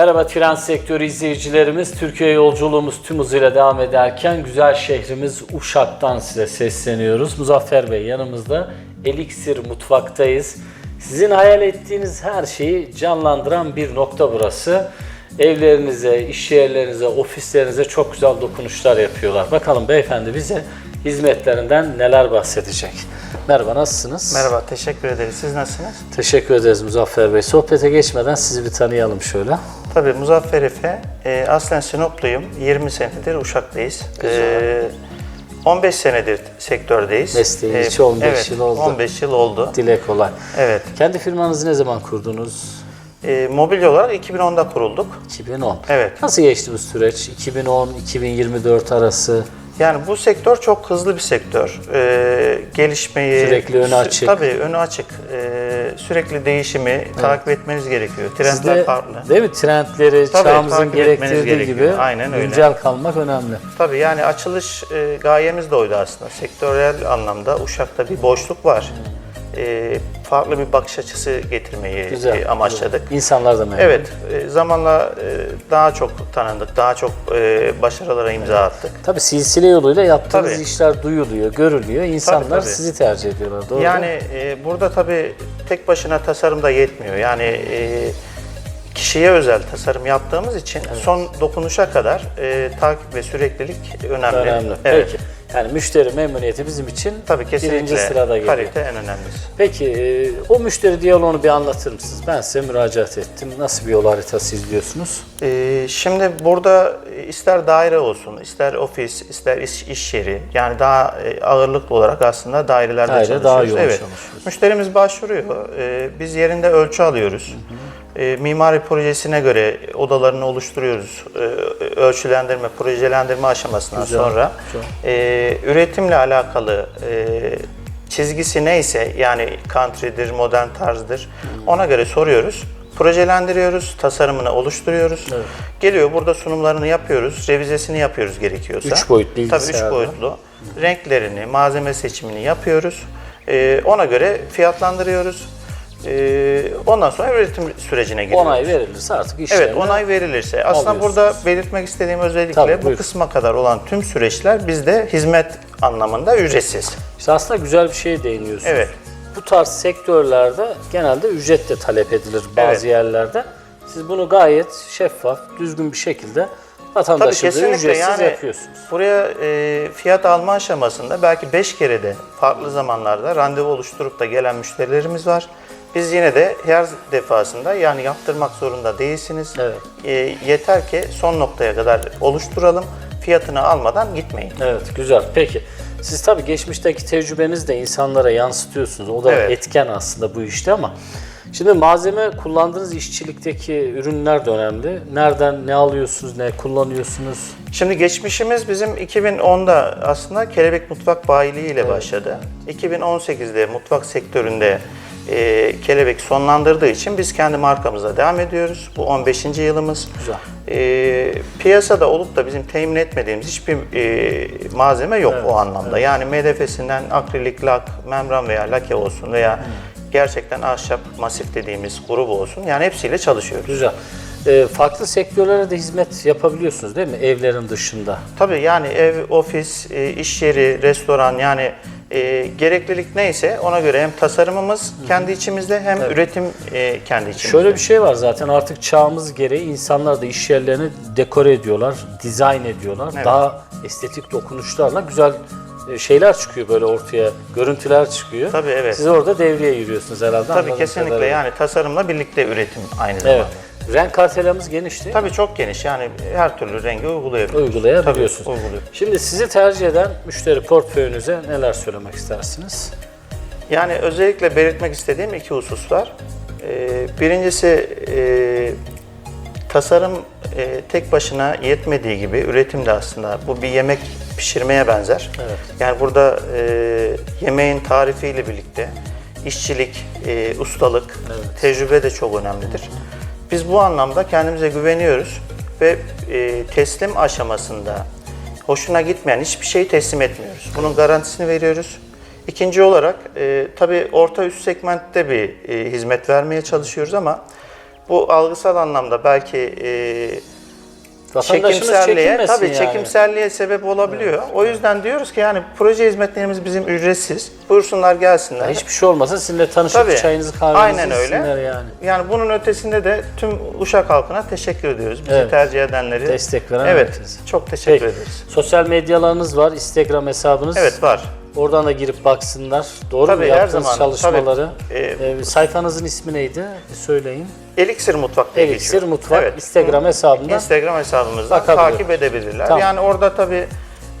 Merhaba tren sektörü izleyicilerimiz. Türkiye yolculuğumuz tüm hızıyla devam ederken güzel şehrimiz Uşak'tan size sesleniyoruz. Muzaffer Bey yanımızda Elixir Mutfak'tayız. Sizin hayal ettiğiniz her şeyi canlandıran bir nokta burası. Evlerinize, iş yerlerinize, ofislerinize çok güzel dokunuşlar yapıyorlar. Bakalım beyefendi bize hizmetlerinden neler bahsedecek. Merhaba nasılsınız? Merhaba, teşekkür ederiz. Siz nasılsınız? Teşekkür ederiz Muzaffer Bey. Sohbete geçmeden sizi bir tanıyalım şöyle. Tabii Muzaffer Efe, e, aslen Sinopluyum. 20 senedir Uşak'tayız. E, 15 senedir sektördeyiz. Mesleğin E, içi 15 evet, yıl oldu. 15 yıl oldu. Dile kolay. Evet. Kendi firmanızı ne zaman kurdunuz? E, mobilya olarak 2010'da kurulduk. 2010. Evet. Nasıl geçti bu süreç? 2010-2024 arası Yani bu sektör çok hızlı bir sektör. E, gelişmeyi... Sürekli önü açık. Tabii önü açık. E, sürekli değişimi takip etmeniz gerekiyor. Trendler sizde farklı. değil mi trendleri Tabii, çağımızın gerektirdiği gerekiyor. gibi Aynen öyle. güncel kalmak önemli. Tabii yani açılış e, gayemiz de oydu aslında. Sektörel anlamda Uşak'ta bir boşluk var. E, farklı bir bakış açısı getirmeyi Güzel. e, amaçladık. İnsanlar da memnun. Evet, e, zamanla e, daha çok tanındık, daha çok e, başarılara imza attık. Tabii silsile yoluyla yaptığınız Tabii. işler duyuluyor, görülüyor. İnsanlar tabii. sizi tercih ediyorlar. Doğru? Yani e, burada tabii tek başına tasarım da yetmiyor. Yani e, kişiye özel tasarım yaptığımız için son dokunuşa kadar e, takip ve süreklilik önemli. önemli. Evet. Peki. Yani müşteri memnuniyeti bizim için Tabii kesinlikle birinci sırada geliyor. kalite en önemlisi. Peki e, o müşteri diyaloğunu bir anlatır mısınız? Ben size müracaat ettim. Nasıl bir yol haritası izliyorsunuz? Ee, şimdi burada ister daire olsun, ister ofis, ister iş, iş yeri yani daha e, ağırlıklı olarak aslında dairelerde Daire çalışıyoruz. daha yoğun evet. çalışıyoruz. Müşterimiz başvuruyor. Ee, biz yerinde ölçü alıyoruz. Ee, mimari projesine göre odalarını oluşturuyoruz. Ee, ölçülendirme, projelendirme aşamasından Güzel, sonra güzel. e, üretimle alakalı e, çizgisi neyse yani country'dir, modern tarzdır ona göre soruyoruz. Projelendiriyoruz, tasarımını oluşturuyoruz. Geliyor burada sunumlarını yapıyoruz, revizesini yapıyoruz gerekiyorsa. Üç boyutlu Tabii üç bilgisayarda. boyutlu. Renklerini, malzeme seçimini yapıyoruz. Ee, ona göre fiyatlandırıyoruz. Ee, ondan sonra üretim sürecine giriyoruz. Onay verilirse artık işlerine... Evet, onay verilirse. Aslında alıyorsunuz. burada belirtmek istediğim özellikle Tabii, bu buyurun. kısma kadar olan tüm süreçler bizde hizmet anlamında ücretsiz. İşte aslında güzel bir şeye değiniyorsunuz. Evet. Bu tarz sektörlerde genelde ücret de talep edilir bazı Evet. yerlerde. Siz bunu gayet şeffaf, düzgün bir şekilde vatandaşınıza kesinlikle ücretsiz yani yapıyorsunuz. buraya e, fiyat alma aşamasında belki 5 kere de farklı zamanlarda randevu oluşturup da gelen müşterilerimiz var. Biz yine de her defasında yani yaptırmak zorunda değilsiniz. Evet. E, yeter ki son noktaya kadar oluşturalım. Fiyatını almadan gitmeyin. Evet, güzel. Peki. Siz tabii geçmişteki tecrübenizi de insanlara yansıtıyorsunuz. O da Evet. etken aslında bu işte ama şimdi malzeme kullandığınız işçilikteki ürünler de önemli. Nereden ne alıyorsunuz, ne kullanıyorsunuz? Şimdi geçmişimiz bizim 2010'da aslında Kelebek Mutfak Bayiliği ile başladı. 2018'de mutfak sektöründe e, Kelebek sonlandırdığı için biz kendi markamıza devam ediyoruz. Bu 15. yılımız. Güzel. E, piyasada olup da bizim temin etmediğimiz hiçbir e, malzeme yok o anlamda. Yani MDF'sinden akrilik, lak, membran veya lake olsun veya gerçekten ahşap masif dediğimiz grubu olsun. Yani hepsiyle çalışıyoruz. Güzel. Ee, farklı sektörlere de hizmet yapabiliyorsunuz değil mi? Evlerin dışında. Tabii yani ev, ofis, e, iş yeri, restoran yani e, gereklilik neyse ona göre hem tasarımımız kendi içimizde hem üretim e, kendi içimizde. Şöyle bir şey var zaten artık çağımız gereği insanlar da iş yerlerini dekore ediyorlar, dizayn ediyorlar. Daha estetik dokunuşlarla güzel e, şeyler çıkıyor böyle ortaya, görüntüler çıkıyor. Tabii, evet. Siz orada devreye giriyorsunuz herhalde. Tabii anladığım kesinlikle kadarıyla. yani tasarımla birlikte üretim aynı zamanda. Evet. Renk kartelamız geniş değil mi? Tabii çok geniş yani her türlü rengi uygulayabiliyoruz. Uygulayabiliyorsunuz. Tabii uyguluyor. Şimdi sizi tercih eden müşteri portföyünüze neler söylemek istersiniz? Yani özellikle belirtmek istediğim iki husus var. Ee, birincisi e, tasarım e, tek başına yetmediği gibi üretim de aslında bu bir yemek pişirmeye benzer. Evet. Yani burada e, yemeğin tarifiyle birlikte işçilik, e, ustalık, tecrübe de çok önemlidir. Biz bu anlamda kendimize güveniyoruz ve e, teslim aşamasında hoşuna gitmeyen hiçbir şeyi teslim etmiyoruz. Bunun garantisini veriyoruz. İkinci olarak e, tabii orta üst segmentte bir e, hizmet vermeye çalışıyoruz ama Bu algısal anlamda belki e, Vatandaşımız çekimselliğe çekinmesin tabii yani. çekimselliğe sebep olabiliyor. O yüzden diyoruz ki yani proje hizmetlerimiz bizim ücretsiz. Buyursunlar gelsinler. Hiçbir şey olmasa sizinle tanışıp Tabii. çayınızı kahvenizi Aynen öyle. yani. Yani bunun ötesinde de tüm Uşak halkına teşekkür ediyoruz. Bizi Evet. tercih edenleri. Destek veren Evet. herkese. Çok teşekkür Peki. ederiz. Sosyal medyalarınız var, Instagram hesabınız. Evet var. Oradan da girip baksınlar. Doğru Tabii, mu yaptığınız zaman. çalışmaları? Tabii. Ee, sayfanızın ismi neydi? Bir söyleyin. Elixir Mutfak diye Elixir geçiyor. Mutfak Evet. Instagram hesabından. Instagram hesabımızdan takip edebilirler. Tamam. Yani orada tabii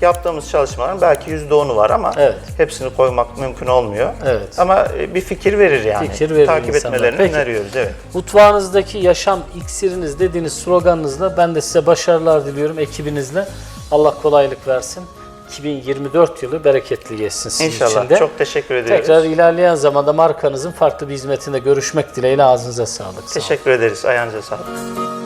yaptığımız çalışmaların belki %10'u var ama Evet. hepsini koymak mümkün olmuyor. Evet. Ama e, bir fikir verir yani. Fikir verir Takip insanlara. etmelerini Peki. öneriyoruz. Evet. Mutfağınızdaki yaşam iksiriniz dediğiniz sloganınızla ben de size başarılar diliyorum ekibinizle. Allah kolaylık versin. 2024 yılı bereketli geçsin sizin İnşallah. için de. Çok teşekkür ediyoruz. Tekrar ilerleyen zamanda markanızın farklı bir hizmetinde görüşmek dileğiyle ağzınıza sağlık. Sağ. Teşekkür ederiz. Ayağınıza sağlık.